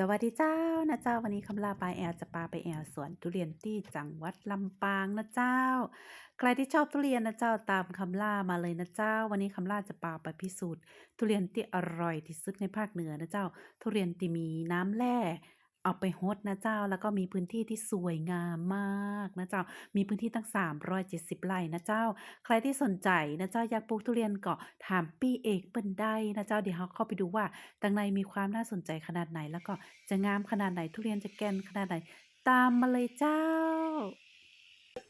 สวัสดีเจ้านะเจ้าวันนี้คำลาปลายแอลจะปาไปแอลสวนทุเรียนที่จังหวัดลำปางนะเจ้า ใครที่ชอบทุเรียนนะเจ้าตามคำลามาเลยนะเจ้า วันนี้คำลาจะปาไปพิสูจน์ ทุเรียนที่อร่อยที่สุดในภาคเหนือนะเจ้า ทุเรียนที่มีน้ำแร่ เอาไปฮดนะเจ้า แล้วก็มีพื้นที่ที่สวยงามมากนะเจ้า มีพื้นที่ตั้ง 370ไร่นะเจ้า ใครที่สนใจนะเจ้าอยากปลูกทุเรียนก็ถามปี้เอกเปิ้นได้นะเจ้าเดี๋ยวเราเข้าไปดูว่าตังในมีความน่าสนใจขนาดไหน แล้วก็จะงามขนาดไหนทุเรียนจะแกนขนาดไหน ตามมาเลยเจ้า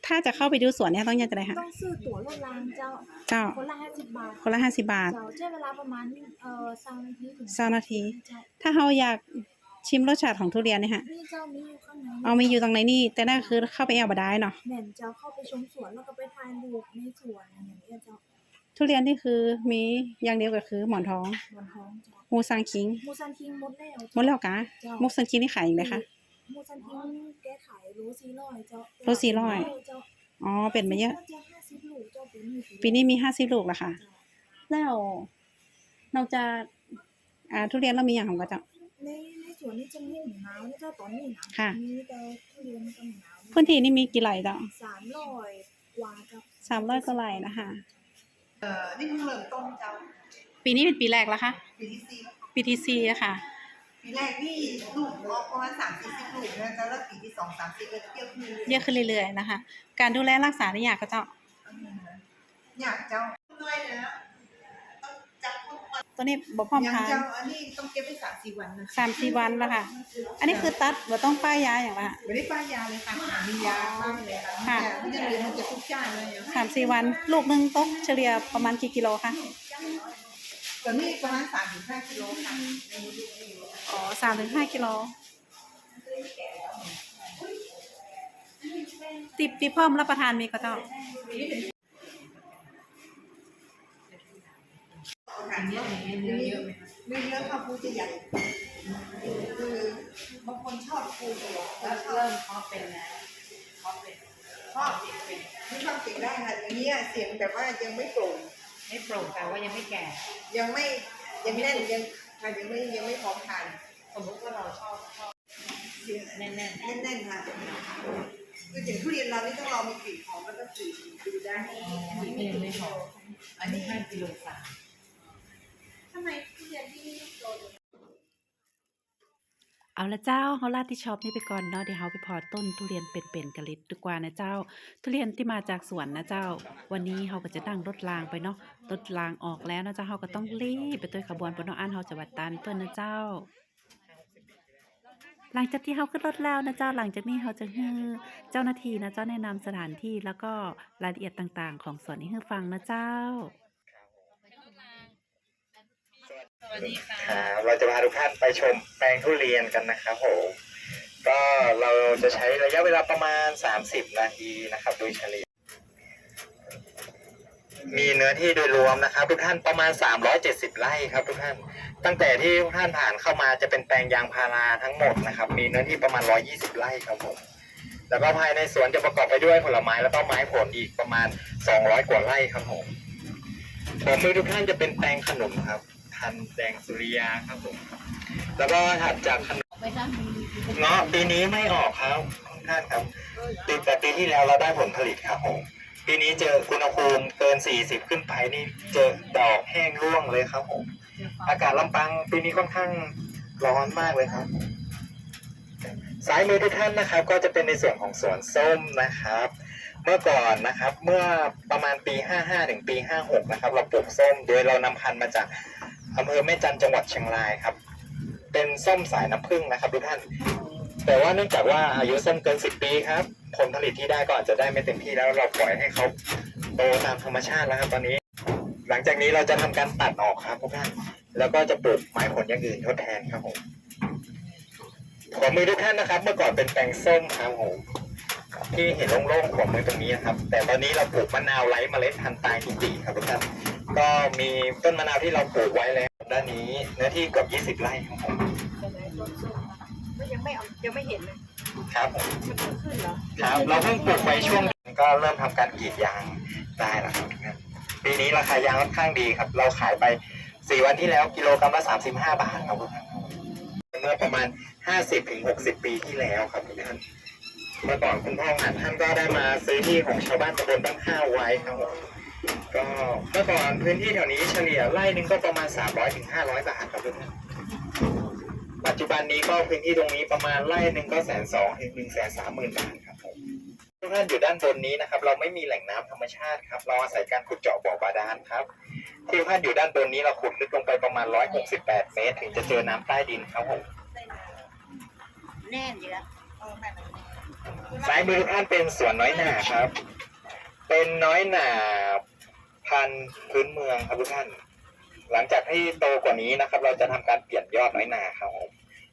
ถ้าจะเข้าไปดูสวนเนี่ยต้องยังจะได้ค่ะต้องซื้อตั๋วรถรางเจ้า เจ้า คนละห้าสิบบาท คนละห้าสิบาท เจ้าใช้เวลาประมาณเอ่อสามนาทีถึงสามนาทีเจ้าถ้าเราอยาก ชิมรสชาติของทุเรียนเนี่ยค่ะนี่เจ้ามีอยู่ข้างในเอามีอยู่ตรงไหนนี่ แต่นั่นคือเข้าไปเอาบได้เนาะแหม่นเจ้าเข้าไปชมสวนแล้วก็ไปถ่ายรูปในสวนอย่างเงี้ยเจ้าทุเรียนนี่คือมีอย่างเดียวก็คือหมอนทองบนท้องเจ้ามูซังคิงมูซันคิงหมดแล้วหมดแล้วกะเจ้ามูซังคิงนี่ขายอย่างไรคะ มูซันคิงแก้ไขโลสี่ร้อยเจ้าโลสี่ร้อย เจ้าอ๋อเป็นมาเยอะ เจ้าห้าสิบลูกเจ้าปีนี้ปีนี้มีห้าสิบลูกแล้วค่ะ เจ้าแล้วนอกจากอ่าทุเรียนเรามีอย่างของก็จะในใน สวนนี้จะมีหนาวนะเจ้าตอนนี้หนาวค่ะมีแต่ทุเรียนกับหนาวพื้นที่นี่มีกี่ไร่จ้ะสามร้อยกว่าเจ้าสามร้อยกว่าไร่นะคะเอ่อนี่เพิ่งเริ่มต้นเจ้าปีนี้เป็นปีแรกแล้วคะ ปีที่สี่ปีที่สี่อะค่ะ ปีแรกนี่ลูกออกประมาณสามสี่สิบลูกนะเจ้าแล้วปีที่สองสามสี่ก็เทียบขึ้นเยอะขึ้นเรื่อยๆนะคะ การดูแลรักษาได้ยากก็เจ้าอยากเจ้าน้อยนะ ตัวนี้บ่พร้อมยังทานเจ้าอันนี้ต้องเก็บไปสามสี่วันนะสามสี่วันแล้วค่ะ อันนี้คือตัดบ่ต้องป้ายยาอย่างละไม่ได้ป้ายยาเลยค่ะมียาบ้างเลยค่ะค่ะแต่ที่จะเหลือมันจะทุกจานเลยสามสี่วันลูกหนึ่งตกเฉลี่ยประมาณกี่กิโลคะตอนนี้ประมาณสามถึงห้ากิโลค่ะอ๋อสามถึงห้ากิโลติบติบพร้อมรับประทานมีก็เจ้า ค่ะเยอะเยอะเยอะไม่เยอะค่ะปูจะใหญ่คือบางคนชอบปูตัวแล้วชอบเริ่มเพาะเป็นแล้วเพาะเป็นชอบไม่ชอบเสียงได้ค่ะอย่างนี้ยเสียงแบบว่ายังไม่โปร่งไม่โปร่งแต่ว่ายังไม่แก่ ยังไม่ยังแน่นยังค่ะยังไม่ยังไม่พร้อมทานสมมติว่าเราชอบชอบเสียงแน่นแน่นๆค่ะคืออย่างทุเรียนเรานี่ต้องรอมีกลิ่นหอมแล้วก็กลิ่นดูได้ๆนี่ก็ยังไม่พออันนี้ห้ากิโลสาม ทำไมทุเรียนที่นี่โตเอาละเจ้าเฮาลาดที่ช็อปนี่ไปก่อนเนาะเดี๋ยวเฮาไปพอต้นทุเรียนเป็นๆกันเลยดีกว่านะเจ้า ทุเรียนที่มาจากสวนนะเจ้า วันนี้เฮาก็จะนั่งรถรางไปเนาะรถรางออกแล้วนะเจ้าเฮาก็ต้องรีบไปตัวขบวนปนเนาะอันเฮาจะวัดตันเปิ้นนะเจ้า หลังจากที่เฮาขึ้นรถแล้วนะเจ้าหลังจากนี้เฮาจะให้เจ้าหน้าที่นะเจ้าแนะนำสถานที่แล้วก็รายละเอียดต่างๆ ของสวนนี้ให้ฟังนะเจ้า ส วัสดีค่ะครับเราจะพาทุกท่านไปชมแปลงทุเรียนกันนะครับผมก็เราจะใช้ระยะเวลาประมาณ 30 นาทีนะครับ โดยเฉลี่ย มีเนื้อที่โดยรวมนะครับ ทุกท่านประมาณ 370 ไร่ครับทุกท่าน ตั้งแต่ที่ทุกท่านผ่านเข้ามาจะเป็นแปลงยางพาราทั้งหมดนะครับ มีเนื้อที่ประมาณ 120 ไร่ครับผมแล้วก็ภายในสวนจะประกอบไปด้วยผลไม้แล้วก็ไม้ผลอีกประมาณ 200 กว่าไร่ครับผมผมมือทุกท่านจะเป็นแปลงขนุนครับ พันธุ์แดงสุริยาครับผม แล้วก็ถัดจากขนุนเงาะปีนี้ไม่ออกครับท่านครับปีแต่ปีที่แล้วเราได้ผลผลิตครับผมปีนี้เจออุณหภูมิเกิน 40 ขึ้นไปนี่เจอดอกแห้งร่วงเลยครับผม อากาศลำปางปีนี้ค่อนข้างร้อนมากเลยครับซ้ายมือทุกท่านนะครับ ก็จะเป็นในส่วนของสวนส้มนะครับ เมื่อก่อนนะครับเมื่อประมาณปี 55 ถึงปี 56 นะครับ เราปลูกส้มโดยเรานำพันธุ์มาจาก อำเภอแม่จันจังหวัดเชียงรายครับ เป็นส้มสายน้ำผึ้งนะครับทุกท่าน แต่ว่าเนื่องจากว่าอายุส้มเกิน10ปีครับ ผลผลิตที่ได้ก็อาจจะได้ไม่เต็มที่แล้วเราปล่อยให้เขาโตตามธรรมชาติแล้วครับตอนนี้ หลังจากนี้เราจะทำการตัดออกครับทุกท่าน แล้วก็จะปลูกไม้ผลอย่างอื่นทดแทนครับผมขอมือทุกท่านนะครับ เมื่อก่อนเป็นแปลงส้มครับผม ที่เห็นโล่งๆของมือตรงนี้นะครับ แต่ตอนนี้เราปลูกมะนาวไร้เมล็ดพันธุ์ตายนิติครับทุกท่านก็มีต้นมะนาวที่เราปลูกไว้แล้วด้านนี้เนื้อที่เกือบ20 ไร่ครับผมก็ยังไม่เอายังไม่เห็นเลยครับผมมันเพิ่งขึ้นเหรอครับเราเพิ่งปลูกไว้ช่วงหนึ่งก็เริ่มทำการกรีดยางได้แล้วครับทุกท่านปีนี้ราคายางค่อนข้างดีครับ เราขายไป 4 วันที่แล้วกิโลกรัมละ35 บาทครับทุกท่านมื่อประมาณ 50ถึง60 ปีที่แล้วครับทุกท่าน เมื่อก่อนคุณพ่อหันท่านก็ได้มาซื้อที่ของชาวบ้านตำบลตั้งข้าวไว้ครับผมก็เมื่อก่อนพื้นที่แถวนี้เฉลี่ยไร่หนึงก็ประมาณ 300ถึง500 บาทครับทุกท่านปัจจุบันนี้ก็พื้นที่ตรงนี้ประมาณไร่หนึ่งก็แสนสองถึงหนึ่งแสนสามหมื่นบาทครับผมทุกท่านอยู่ด้านบนนี้นะครับ เราไม่มีแหล่งน้ำธรรมชาติครับ เราอาศัยการขุดเจาะบ่อบาดาลครับที่ท่านอยู่ด้านบนนี้เราขุดลึกลงไปประมาณ168เมตร ถึงจะเจอน้ำใต้ดินครับผมแน่นอยู่แล้ว ซ้ายมือทุกท่านเป็นสวนน้อยหนาครับ เป็นน้อยหนาพันธุ์พื้นเมืองครับทุกท่าน หลังจากที่โตกว่านี้นะครับ เราจะทำการเปลี่ยนยอดน้อยหนาครับผม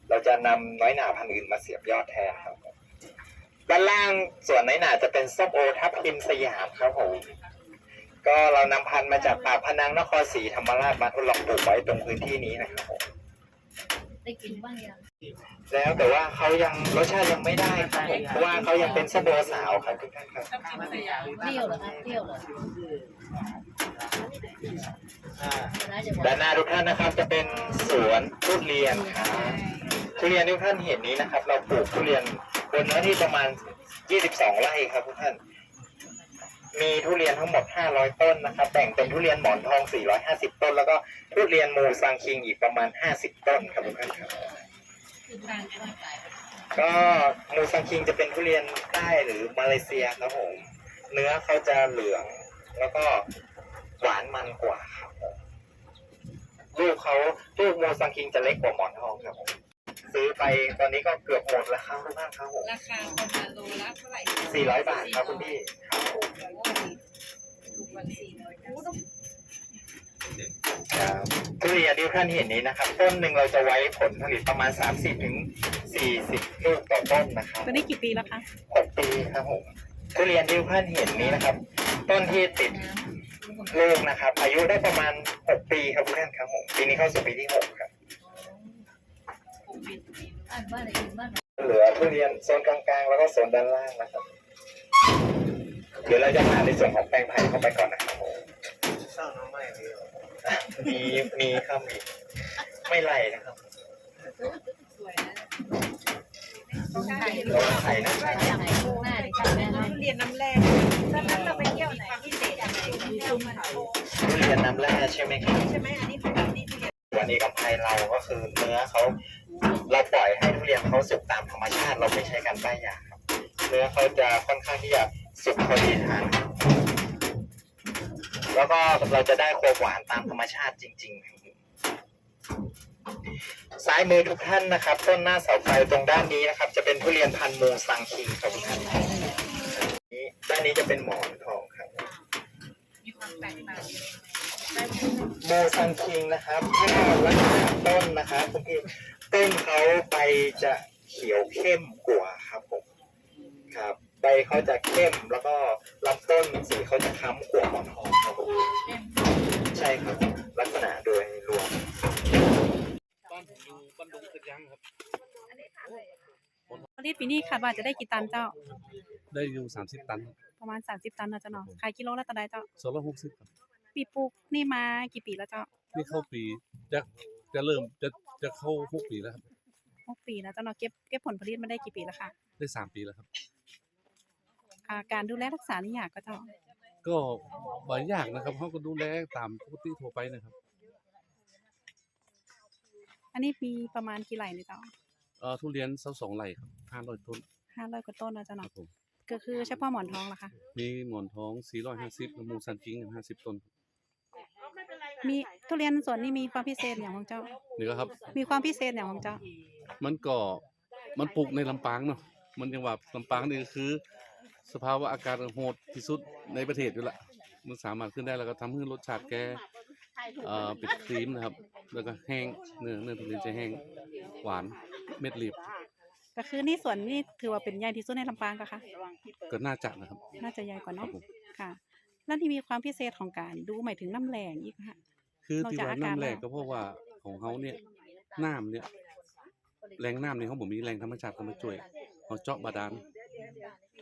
เราจะนำน้อยหนาพันธุ์อื่นมาเสียบยอดแทนครับด้านล่างสวนน้อยหนาจะเป็นส้มโอทับทิมสยามครับผมก็เรานำพันธุ์มาจากป่าพนังนครศรีธรรมราชมาทดลองปลูกไว้ตรงพื้นที่นี้นะครับผม ได้กินบ้างยังแล้วแต่ว่าเขายังรสชาติยังไม่ได้ครับผมเพราะว่าเขายังเป็นส้มโอสาวครับทุกท่านครับเปรี้ยวเหรอครับเปรี้ยวเหรอน่าจะบอกด้านหน้าทุกท่านนะครับ จะเป็นสวนทุเรียนครับทุเรียนที่ทุกท่านเห็นนี้นะครับ เราปลูกทุเรียนบนเนื้อที่ประมาณ 22 ไร่ครับทุกท่าน มีทุเรียนทั้งหมด 500 ต้นนะครับ แบ่งเป็นทุเรียนหมอนทอง 450 ต้น แล้วก็ทุเรียนมูซังคิงอีกประมาณ 50 ต้นครับทุกท่านครับ ก็มูซังคิงจะเป็นทุเรียนใต้หรือมาเลเซียครับผม เนื้อเขาจะเหลือง แล้วก็หวานมันกว่าครับผมลูกเขาลูกมูซังคิงจะเล็กกว่าหมอนทองครับผม ซื้อไปตอนนี้ก็เกือบหมดแล้วครับทุกท่านครับผมราคาประมาณโลละเท่าไหร่400บาทครับคุณพี่ครับผมถูกกว่าสี่ร้อยครับทุเรียนที่ท่านเห็นนี้นะครับ ต้นหนึ่งเราจะไว้ผลผลิตประมาณ 30ถึง40 ลูกต่อต้นนะครับตัวนี้กี่ปีแล้วคะหกปีครับผมทุเรียนที่ท่านเห็นนี้นะครับ ต้นที่ติดลูกนะครับ อายุได้ประมาณหกปีครับทุกท่านครับผมปีนี้เข้าสู่ปีที่หกครับ อ่านบ้านไหนกินบ้านไหน เหลือทุเรียนโซนกลางๆ แล้วก็โซนด้านล่างนะครับ เดี๋ยวเราจะผ่านในส่วนของแปลงไผ่เข้าไปก่อนนะครับผมมีมีครับมีไม่ไล่นะครับสวยนะเราไผ่นะคบ้ารันบไหนข้างหน้าดิค่ะแม่ไหนทุเรียนน้ำแร่ตอนนั้นเราไปเที่ยวไหนพิเศษอะไรที่ซุ่มเขาทุเรียนน้ำแร่ใช่ไหมครับใช่ไหมอันนี้ของแบบนี้ทุเรียนวันนี้กำไพเราก็คือเนื้อเขา เราปล่อยให้ทุเรียนเขาสุกตามธรรมชาติ เราไม่ใช้การป้ายยาครับเนื้อเขาจะค่อนข้างที่จะสุกพอดีทานครับแล้วก็เราจะได้ความหวานตามธรรมชาติจริง ๆซ้ายมือทุกท่านนะครับ ต้นหน้าเสาไฟตรงด้านนี้นะครับ จะเป็นทุเรียนพันธุ์มูซังคิงครับทุกท่านนี่ด้านนี้จะเป็นหมอนทองครับมีความแตกต่างโมซังคิงนะครับถ้าลักษณะต้นนะครับคุณพี่ ต้นเขาใบจะเขียวเข้มกว่าครับผมครับใบเขาจะเข้มแล้วก็ลำต้นสีเขาจะค้ำกว่าหมอนทองครับผมใช่ครับ ลักษณะโดยรวมบ้านผมอยู่บ้านดงตึกยังครับผลิตปีนี้คาดว่าจะได้กี่ตันเจ้า ได้อยู่สามสิบตันประมาณ30ตันเนาะเจ้าเนาะขายกิโลละเท่าใดเจ้าสองร้อยหกสิบครับปีปลูกนี่มากี่ปีแล้วเจ้านี่เข้าปีจะจะเริ่มจะ จะเข้าหกปีแล้วครับหกปีแล้วเจ้าเนาะเก็บเก็บผลผลิตมาได้กี่ปีแล้วค่ะได้สามปีแล้วครับอ่าการดูแลรักษานี่ยากก็เจ้าก็บ่ยากนะครับเขาก็ดูแลตามปกติทั่วไปนะครับ อันนี้มีประมาณกี่ไร่เนี่ยเจ้าเอ่อทุเรียนเสาสองไร่ครับห้าร้อยต้นห้าร้อยกว่าต้นนะเจ้าครัเนาะบผมก็คือเฉพาะหมอนทองล่ะคะ มีหมอนทองสี่ร้อยห้าสิบมูซันกิ้งห้าสิบต้น มีทุเรียนสวนนี่มีความพิเศษอย่างของเจ้านี่ก็ครับ มีความพิเศษอย่างของเจ้า มันก็มันปลูกในลำปางเนาะมันยังว่าลำปางนี่คือ สภาวะอากาศโหดที่สุดในประเทศอยู่ละมันสามารถขึ้นได้แล้วก็ทำให้รสชาติแกเอ่อเป็นครีมนะครับ แล้วก็แห้งเนื้อเนื้อทุเรียนจะแห้งหวานเม็ดรีบก็คือนี่สวนนี่ถือว่าเป็นใหญ่ที่สุดในลำปางก็ค่ะ ก็น่าจะนะครับ น่าจะใหญ่กว่าครัเนาะบผม ค่ะ แล้วที่มีความพิเศษของการดูหมายถึงน้ำแรงอีกค่ะ คือเราที่จะว่าอาการน้ำแรกแล้วก็เพราะว่าของเขาเนี่ยน้ำเนี่ยแรงน้ำเนี่ยเขาบอกมีแรงธรรมชาติเข้ามาช่วยเขาเจาะบาดาล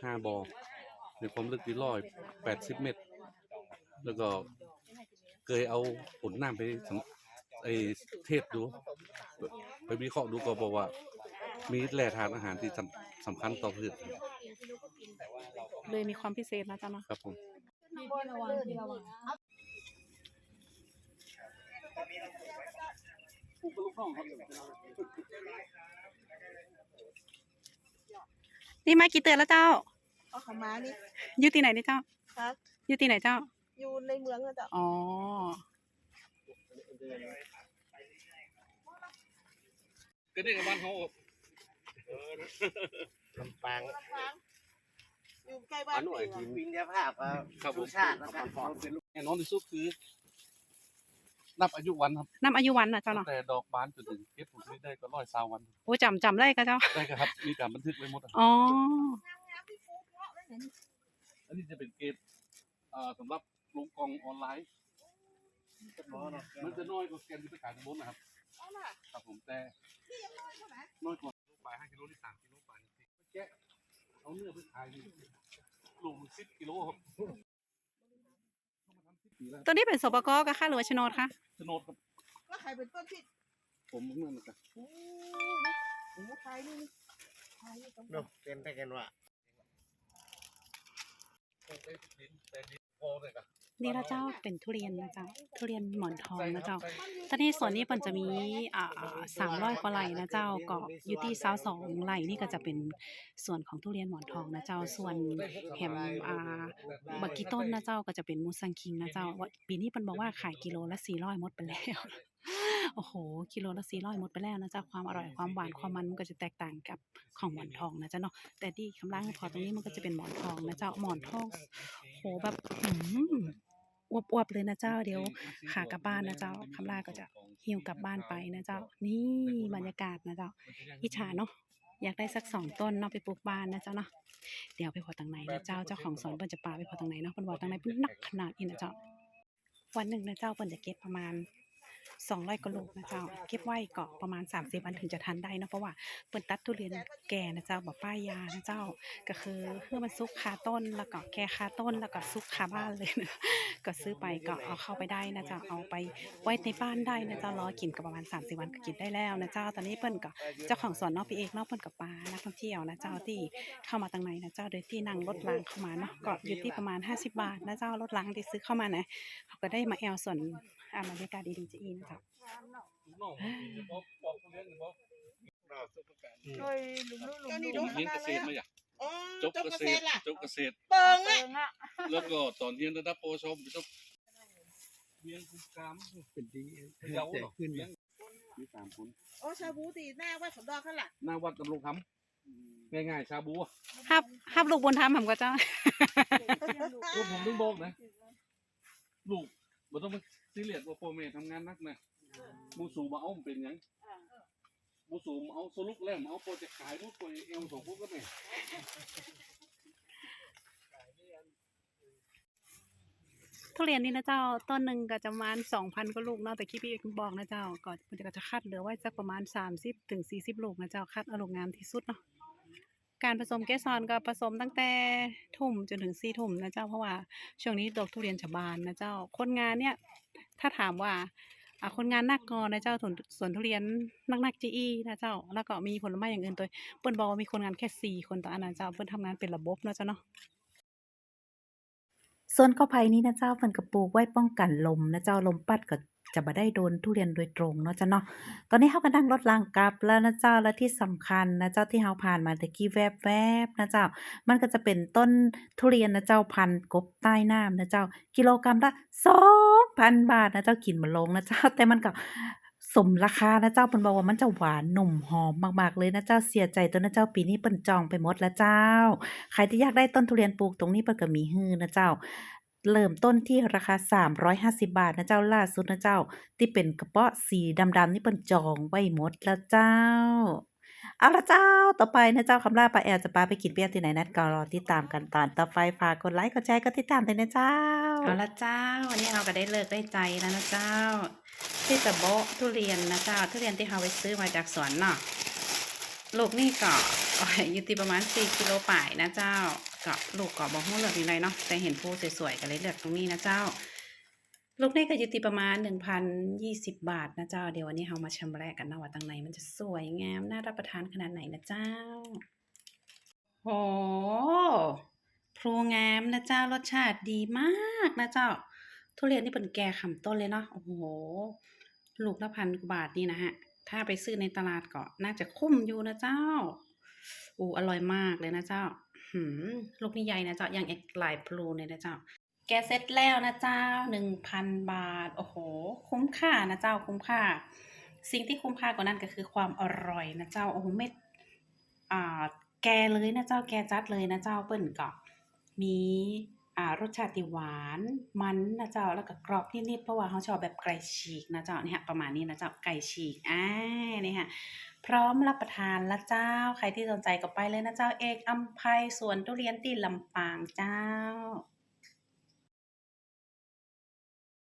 ห้าบ่อในความลึกที่ร้อยแปดสิบเมตร แล้วก็เคยเอาผลน้ำไปสังไอเทศดู ไปวิเคราะห์ดูก็บอกว่า มีแหล่ทานอาหารที่สำสำคัญต่อพืชเลยมีความพิเศษนะเจ้าเนาะครับผม ที่ระวังที่ระวังนี่มากี่เตือนแล้วเจ้าเอาเขามานี่อยู่ที่ไหนนี่เจ้าครับอยู่ที่ไหนเจ้า อยู่ในเมืองนะจ๊ะอ๋อก็ได้กับบ้านเขาลำปางอยู่ใกล้บ้านเองอะวิญญาภาพครับผมชาตินะครับแน่นอนที่สุดคือ นับอายุวันครับน้ำอายุวันนะเจ้าตั้เนาะงแต่ดอกบานจนถึงเก็บผลผลิตได้ก็ร้อยสาวัน โอ้จำจำได้ก็เจ้า ได้ครับ มีการบันทึกไว้หมดอะอ๋อ อันนี้จะเป็นเกณฑ์เอ่อสำหรับลงกองออนไลน์มันจะน้อยกว่าแกนที่ไปขายในบนนะครับครับผมแต่น้อยกว่าลูกปลายห้ากิโลที่สามกิโลปลายแกะเอาเนื้อไปขายนี่ลูกสิบกิโลครับ ตัวนี้เป็นสปกก็ค่าหรือว่าโฉนดคะโฉนดครับแล้วใครเป็นต้นที่ผมเมื่อนะครับโอ้นี่โอ้ไทยนี่ไทยนี่ต้องเนาะเป็นไปกันว่าปลูกได้ดินแต่ดินพอเลยครับ นี่ละเจ้าเป็นทุเรียนนะเจ้าทุเรียนหมอนทองนะเจ้าตอนนี้ส่วนนี้มันจะมีอ่าสามร้อยกว่าไร่นะเจ้าก็อยู่ที่ซาวสองไร่นี่ก็จะเป็นส่วนของทุเรียนหมอนทองนะเจ้าส่วนแฮมอ่าบักกี้ต้นนะเจ้าก็จะเป็นมูซังคิงนะเจ้าปีนี้มันบอกว่าขายกิโลละสี่ร้อยหมดไปแล้วโอ้โห กิโลละสี่ร้อยหมดไปแล้วนะเจ้าความอร่อย ความหวาน ความมันมันก็จะแตกต่างกับของหมอนทองนะเจ้าเนาะ แต่ที่คำล่างพอตรงนี้มันก็จะเป็นหมอนทองนะเจ้าหมอนทอง โหแบบ อืมอวบๆเลยนะเจ้าเดี๋ยวขากลับบ้านนะเจ้าคำล่าก็จะหิวกลับบ้านไปนะเจ้า นี่บรรยากาศนะเจ้าอิจฉาเนาะอยากได้สักสองต้นเนาะไปปลูกบ้านนะเจ้าเนาะเดี๋ยวไปพอตังไหนนะเจ้าเจ้าของสวนเปิ้นจะปาไปพอตังไหนเนาะเปิ้นบอกตังไหนเปิ้นหนักขนาดนี้นะเจ้าวันหนึ่งนะเจ้าเปิ้นจะเก็บประมาณ สองร้อยกว่าลูกนะเจ้า เก็บไว้เกาะประมาณสามสิบวันถึงจะทันได้เนาะเพราะว่าเปิ้นตัดทุเรียนแก่นะเจ้าแบบป้ายยานะเจ้า ก็คือเพื่อมันซุกคาต้นแล้วก็แก่คาต้นแล้วก็ซุกคาบ้านเลยนะก็ซื้อไปก็เอาเข้าไปได้นะเจ้าเอาไปไว้ในบ้านได้นะเจ้ารอกินก็ประมาณสามสิบวันก็กินได้แล้วนะเจ้าตอนนี้เปิ้นก็เจ้าของสวนนาะพี่เอกนาะเปิ้นกับปลานักท่องเที่ยวนะเจ้าที่เข้ามาตังในนะเจ้าโดยที่นั่งรถรางเข้ามาเนาะก็อยู่ที่ประมาณห้าสิบบาทนะเจ้ารถรางที่ซื้อเข้ามานะเขาก็ได้มาแอลส่วน อ่าบรรยากาศดีๆจะอีนะเจ้าน้องๆจะบอกบอกทุเรียนหรือบอกโอ้ยลุงลุงลุงลุงจบเรียนเกษตรมาอย่างอ๋อจบเกษตรล่ะจบเกษตร เปิงอะแล้วก็ตอนเรียนระดับปวชไปจบเรียนคุณกรรมเป็นดีเยาวเนาะเรียนมีสามคนโอ้ชาบูตีหน้าว่าสมดอกข้างหลังหน้าวัดดำรงธรรมง่ายๆชาบูอะฮับฮับลูกบุญธรรมผมก็เจ้า ลูกผมต้องบอกนะ ลูกบ่ต้องมา ซีเรียสว่าพ่อแม่ทำงานหนักนะมูสูมาเอามันเป็นหยังมูสูมาเอาสรุปแล้วมาเอาโปรเจกต์ขายมูตัวเอลสองพวกก็ไงทุเรียนนี่นะเจ้าต้นหนึ่งก็จะประมาณสองพันกว่าลูกเนาะแต่ที่พี่เอกบอกนะเจ้าก็มันก็จะคัดเหลือไว้สักประมาณสามสิบถึงสี่สิบลูกนะเจ้าคัดเอาลูกงามที่สุดเนาะ การผสมเกสรก็ผสมตั้งแต่ทุ่มจนถึงสี่ทุ่มนะเจ้าเพราะว่าช่วงนี้ดอกทุเรียนจะบานนะเจ้าคนงานเนี่ยถ้าถามว่าคนงานนักกอนะเจ้าสวนสวนทุเรียนนักนักจีอีนะเจ้า แล้วก็มีผลไม้อย่างอื่นตัวเปิ้นบอกว่ามีคนงานแค่สี่คนต่ออันนะเจ้าเปิ้นทำงานเป็นระบบนะเจ้าเนาะ ส่วนข้าวไผ่นี้นะเจ้าเพิ่นก็ปลูกไว้ป้องกันลมนะเจ้าลมพัดก็จะบ่ได้โดนทุเรียนโดยตรงเนาะจ้ะเนาะ ตอนนี้เฮาก็นั่งรถรางกลับแล้วนะเจ้า และที่สำคัญนะเจ้าที่เฮาผ่านมาตะกี้แวบๆนะเจ้า มันก็จะเป็นต้นทุเรียนนะเจ้าพันกบใต้น้ำนะเจ้า กิโลกรัมละ2,000 บาทนะเจ้ากินบ่ลงนะเจ้า แต่มันก็ สมราคานะเจ้าเพิ่นบอกว่ามันจะหวานหนุ่มหอมมากๆเลยนะเจ้าเสียใจตัวนะเจ้าปีนี้เปิ้นจองไปหมดแล้วเจ้า ใครที่อยากได้ต้นทุเรียนปลูกตรงนี้เปิ้นก็มีฮื้อนะเจ้า เริ่มต้นที่ราคา 350 บาทนะเจ้าล่าสุดนะเจ้า ที่เป็นกระเป๋าสีดำๆนี่เปิ้นจองไว้หมดแล้วเจ้าเอาละเจ้า ต่อไปนะเจ้าคำล่าปลาแอลจะปาไปกินเบี้ยที่ไหนนัดก็รอติดตามกันตอนต่อไปฝากกดไลค์กดแชร์กดติดตามด้วยนะเจ้าเอาละเจ้า วันนี้เราก็ได้เลิกได้ใจแล้วนะเจ้า ที่จะโบะทุเรียนนะเจ้าทุเรียนที่เราไปซื้อมาจากสวนเนาะลูกนี่ก็อยู่ที่ประมาณสี่กิโลป่ายนะเจ้าก็ลูกก็บอกหู้เลือกอย่างไรเนาะแต่เห็นผู้สวยๆก็เลยเลือกตรงนี้นะเจ้า ลูกนี่ก็อยู่ที่ประมาณ1,020บาทนะเจ้าเดี๋ยววันนี้เรามาชำแหละกันนะว่าตังในมันจะสวยงามน่ารับประทานขนาดไหนนะเจ้าโอ้พลูงามนะเจ้ารสชาติดีมากนะเจ้า ทุเรียนนี่เป็นแก่ขำต้นเลยเนาะโอ้โห ลูกละพันกว่าบาทนี่นะฮะ ถ้าไปซื้อในตลาดก็น่าจะคุ้มอยู่นะเจ้าอู้อร่อยมากเลยนะเจ้าหืมลูกนี่ใหญ่นะเจ้าอย่างเอกหลายพลูเลยนะเจ้า แกเซ็ตแล้วนะเจ้าหนึ่งพันบาท โอ้โห คุ้มค่านะเจ้า คุ้มค่า สิ่งที่คุ้มค่ากว่านั้นก็คือความอร่อยนะเจ้า โอ้โหเม็ด อ่า แกเลยนะเจ้า แกจัดเลยนะเจ้าเปิ้นก็มี อ่ารสชาติหวานมันนะเจ้าแล้วก็กรอบนิดๆเพราะว่าเขาชอบแบบไก่ฉีกนะเจ้าเนี่ยประมาณนี้นะเจ้าไก่ฉีกอ่านี่ค่ะพร้อมรับประทานละเจ้า ใครที่สนใจก็ไปเลยนะเจ้าเอกอัมภัยสวนทุเรียนตีลำปางเจ้า